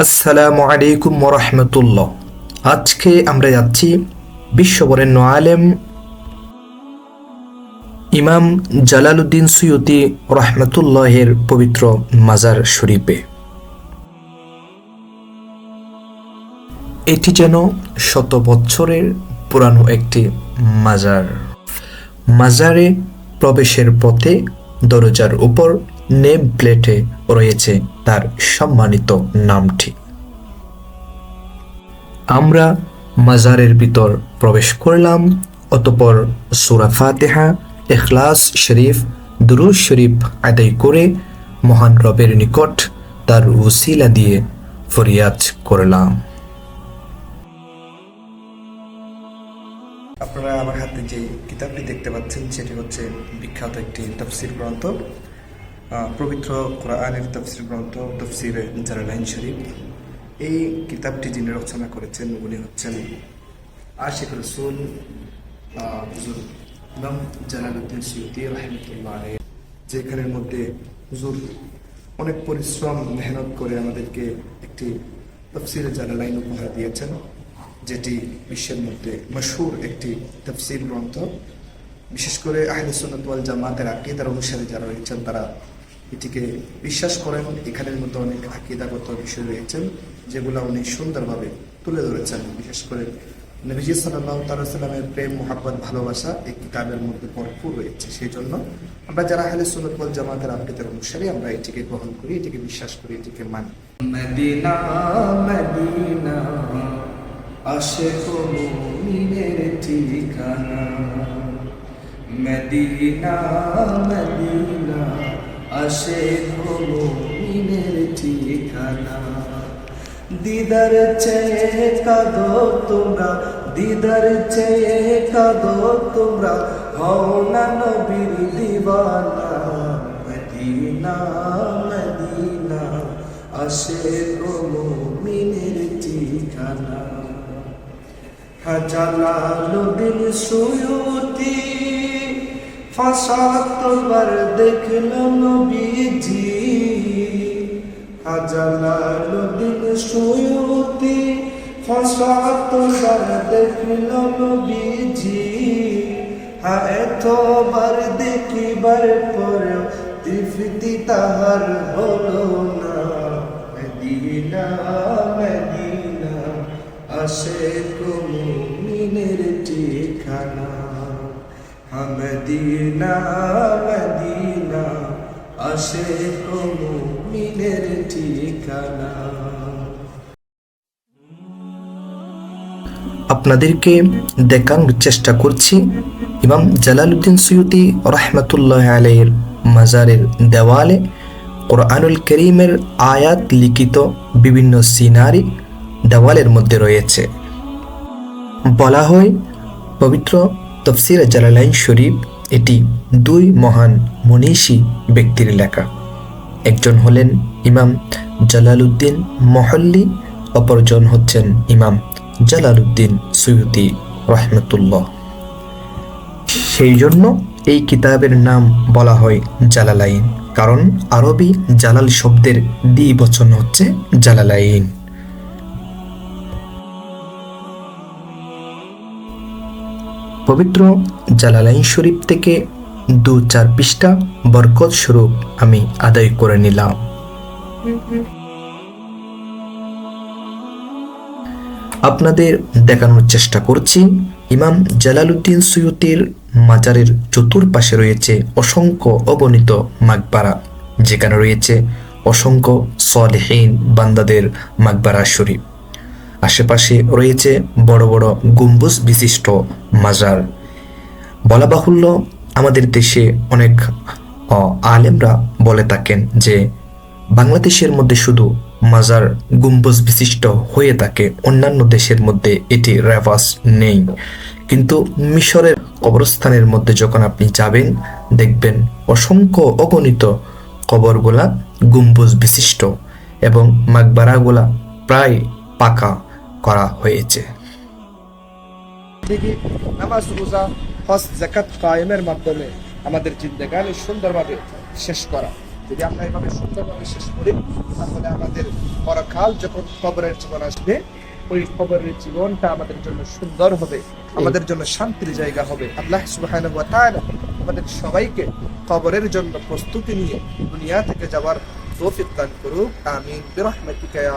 আসসালামু আলাইকুম রহমতুল্লাহ। আজকে আমরা যাচ্ছি বিশ্ববরেণ্য আলেম ইমাম জালালউদ্দিন সুয়ুতি রহমতুল্লাহের পবিত্র মাজার শরীফে। এটি যেন শত বছরের পুরানো একটি মাজার। মাজারে প্রবেশের পথে দরজার উপর নেম প্লেটে রয়েছে তার সম্মানিত নামটি। আমরা মাজারের ভিতর প্রবেশ করলাম, অতপর সুরা ফাতেহা এখলাস শরীফ দুরুজ শরীফ আদায় করে মহান রবের নিকট তার উসিলা দিয়ে ফরিয়াদ করলাম। আপনারা আমার হাতে যে কিতাবটি দেখতে পাচ্ছেন, সেটি হচ্ছে বিখ্যাত একটি তফসির গ্রন্থ। পবিত্র কোরআনের তফসির গ্রন্থ, তফসির জালালাইন শরীফ এই কিতাবটি যিনি রচনা করেছেন, উনি হচ্ছেন আশিক রসুল হুজুর ইমাম জালালউদ্দিন সৈয়দি রহমতুল্লাহ। যেখানের মধ্যে হুজুর অনেক পরিশ্রম, মেহনত করে আমাদেরকে একটি তফসির জালালাইন উপহার দিয়েছেন, যেটি বিশ্বের মধ্যে মশহুর একটি তফসির গ্রন্থ বিশেষ করে আহলে সুন্নাত জামাতের আকিদার অনুসারী যারা রয়েছেন, তারা এটিকে বিশ্বাস করেন, এখানের মধ্যে অনেক আকিদাগত বিষয় রয়েছেন যেগুলো উনি সুন্দরভাবে তুলে ধরেছেন। বিশেষ করে নবীজি সাল্লাহ তাল্লামের প্রেম, মোহাব্বত, ভালোবাসা এই কিতাবের মধ্যে ভরপুর রয়েছে। সেই জন্য আমরা যারা সুন্নাত ওয়াল জামাতের আকিদার অনুসারী, আমরা এটিকে গ্রহণ করি, এটিকে বিশ্বাস করি, এটিকে মানি। মদিনা মদিনা ঠিকানা। Medina Medina. আশেক মুমিনের ঠিকানা। দিদার চেয়ে কাঁদো তোমরা, দিদার চেয়ে কাঁদো তোমরা, হও না নবীর দিবানা মদিনা মদিনা। আসে মুমিনের ঠিকানা। হাজালালুদ্দিন সুয়ুতি ফাঁসাতবার দেখল নবীজি হাজালালুদ্দিন সুয়ুতি। ফাঁসাতবার দেখল নবীজি এতবার দেখিবার পরেও তৃপ্তি তাহার হলো না। মদিনা মদিনা, আসে মুমিনের ঠিকানা। মদিনা মদিনা, আসে ঠিকানা। আপনাদেরকে দেখানোর চেষ্টা করছি ইমাম জালালউদ্দিন সৈয়দি রহমতুল্লাহ আলাইয়ের মাজারের দেওয়ালে কোরআনুল করিমের আয়াত লিখিত বিভিন্ন সিনারি দেওয়ালের মধ্যে রয়েছে। বলা হয় পবিত্র তফসির জালালাইন শরীফ এটি দুই মহান মনীষী ব্যক্তির লেখা। একজন হলেন ইমাম জালালউদ্দিন মহল্লি, অপরজন হচ্ছেন ইমাম জালালউদ্দিন সৈয়দি রহমতুল্লাহ। সেই জন্য এই কিতাবের নাম বলা হয় জালালাইন, কারণ আরবি জালাল শব্দের দ্বি বচন হচ্ছে জালালাইন। পবিত্র জালালাইন শরীফ থেকে দু চার পৃষ্ঠা বরকত স্বরূপ আমি আদায় করে নিলাম। আপনাদের দেখানোর চেষ্টা করছি, ইমাম জালালউদ্দিন সুয়ুতির মাজারের চতুর্পাশে রয়েছে অসংখ্য অগণিত মাকবারা, যেখানে রয়েছে অসংখ্য সলেহীন বান্দাদের মাকবারা শরীফ। আশেপাশে রয়েছে বড় বড় গম্বুজ বিশিষ্ট মাজার। বলা বাহুল্য আমাদের দেশে অনেক আলেমরা বলে থাকেন যে বাংলাদেশের মধ্যে শুধু মাজার গম্বুজ বিশিষ্ট হয়ে থাকে, অন্যান্য দেশের মধ্যে এটি রেভাস নেই। কিন্তু মিশরের কবরস্থানের মধ্যে যখন আপনি যাবেন, দেখবেন অসংখ্য অগণিত কবরগুলা গম্বুজ বিশিষ্ট এবং মাকবারাগুলা প্রায় পাকা। করা হয়েছে। নামাজ, রোজা, হজ জাকাত কায়েমের মাধ্যমে আমাদের জিন্দেগানি সুন্দরভাবে শেষ করা। যদি আমরা এভাবে সুন্দরভাবে শেষ করি, তাহলে আমাদের পরকাল যখন কবরের জীবন আসবে, ওই কবরের জীবনটা আমাদের জন্য সুন্দর হবে, আমাদের জন্য শান্তির জায়গা হবে। আল্লাহ ওয়া আমাদের সবাইকে কবরের জন্য প্রস্তুতি নিয়ে দুনিয়া থেকে যাওয়ার তৌফিক দান করুক। আমিন। বিরহমাতিকা ইয়া